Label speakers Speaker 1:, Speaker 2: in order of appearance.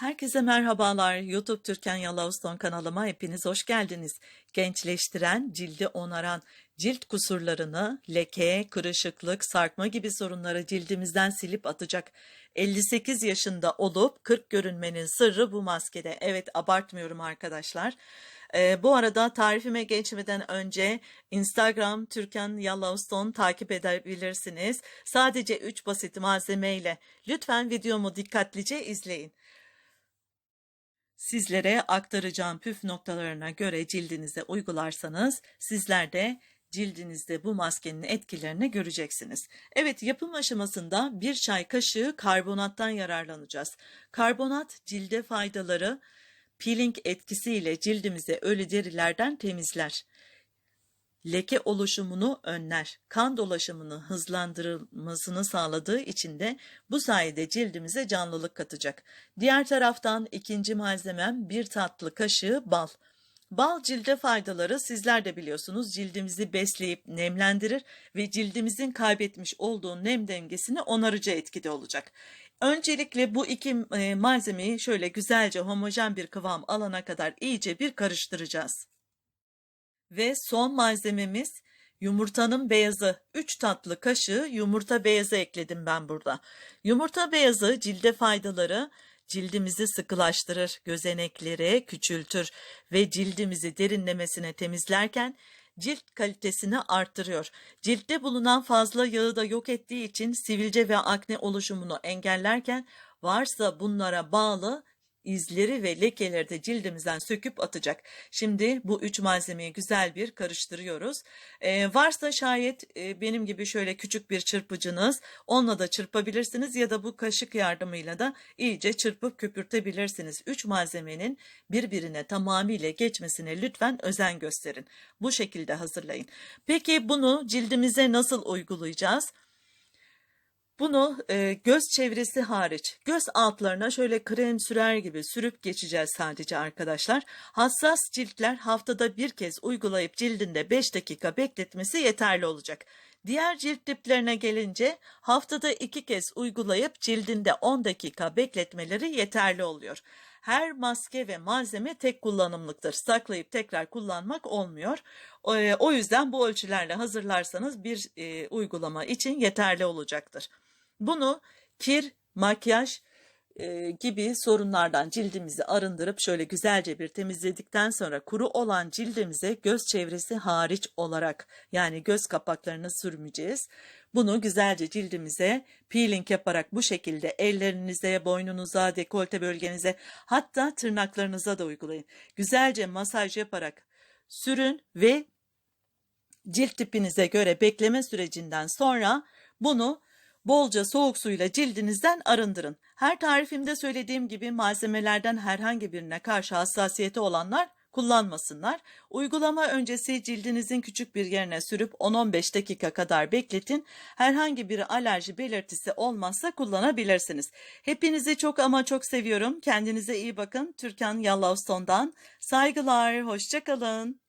Speaker 1: Herkese merhabalar. YouTube Türkan Yalavauston kanalıma hepiniz hoş geldiniz. Gençleştiren, cildi onaran, cilt kusurlarını, leke, kırışıklık, sarkma gibi sorunları cildimizden silip atacak. 58 yaşında olup 40 görünmenin sırrı bu maskede. Evet abartmıyorum arkadaşlar. Ee, bu arada tarifime geçmeden önce Instagram Türkan Yalavauston takip edebilirsiniz. Sadece 3 basit malzemeyle. Lütfen videomu dikkatlice izleyin. Sizlere aktaracağım püf noktalarına göre cildinize uygularsanız sizler de cildinizde bu maskenin etkilerini göreceksiniz. Evet yapım aşamasında bir çay kaşığı karbonattan yararlanacağız. Karbonat cilde faydaları peeling etkisiyle cildimize ölü derilerden temizler. Leke oluşumunu önler. Kan dolaşımını hızlandırılmasını sağladığı için de bu sayede cildimize canlılık katacak. Diğer taraftan ikinci malzemem bir tatlı kaşığı bal. Bal cilde faydaları sizler de biliyorsunuz cildimizi besleyip nemlendirir ve cildimizin kaybetmiş olduğu nem dengesini onarıcı etkide olacak. Öncelikle bu iki e, malzemeyi şöyle güzelce homojen bir kıvam alana kadar iyice bir karıştıracağız. Ve son malzememiz yumurtanın beyazı. 3 tatlı kaşığı yumurta beyazı ekledim ben burada. Yumurta beyazı cilde faydaları cildimizi sıkılaştırır, gözenekleri küçültür ve cildimizi derinlemesine temizlerken cilt kalitesini arttırıyor. Ciltte bulunan fazla yağı da yok ettiği için sivilce ve akne oluşumunu engellerken varsa bunlara bağlı izleri ve lekeleri de cildimizden söküp atacak. Şimdi bu üç malzemeyi güzel bir karıştırıyoruz. Ee, varsa şayet e, benim gibi şöyle küçük bir çırpıcınız onunla da çırpabilirsiniz ya da bu kaşık yardımıyla da iyice çırpıp köpürtebilirsiniz. Üç malzemenin birbirine tamamıyla geçmesine lütfen özen gösterin. Bu şekilde hazırlayın. Peki bunu cildimize nasıl uygulayacağız? Bunu e, göz çevresi hariç göz altlarına şöyle krem sürer gibi sürüp geçeceğiz sadece arkadaşlar. Hassas ciltler haftada bir kez uygulayıp cildinde 5 dakika bekletmesi yeterli olacak. Diğer cilt tiplerine gelince haftada 2 kez uygulayıp cildinde 10 dakika bekletmeleri yeterli oluyor. Her maske ve malzeme tek kullanımlıktır. Saklayıp tekrar kullanmak olmuyor. E, o yüzden bu ölçülerle hazırlarsanız bir e, uygulama için yeterli olacaktır. Bunu kir, makyaj e, gibi sorunlardan cildimizi arındırıp şöyle güzelce bir temizledikten sonra kuru olan cildimize göz çevresi hariç olarak yani göz kapaklarını sürmeyeceğiz. Bunu güzelce cildimize peeling yaparak bu şekilde ellerinize, boynunuza, dekolte bölgenize hatta tırnaklarınıza da uygulayın. Güzelce masaj yaparak sürün ve cilt tipinize göre bekleme sürecinden sonra bunu Bolca soğuk suyla cildinizden arındırın. Her tarifimde söylediğim gibi malzemelerden herhangi birine karşı hassasiyeti olanlar kullanmasınlar. Uygulama öncesi cildinizin küçük bir yerine sürüp 10-15 dakika kadar bekletin. Herhangi bir alerji belirtisi olmazsa kullanabilirsiniz. Hepinizi çok ama çok seviyorum. Kendinize iyi bakın. Türkan Yallavston'dan saygılar. Hoşçakalın.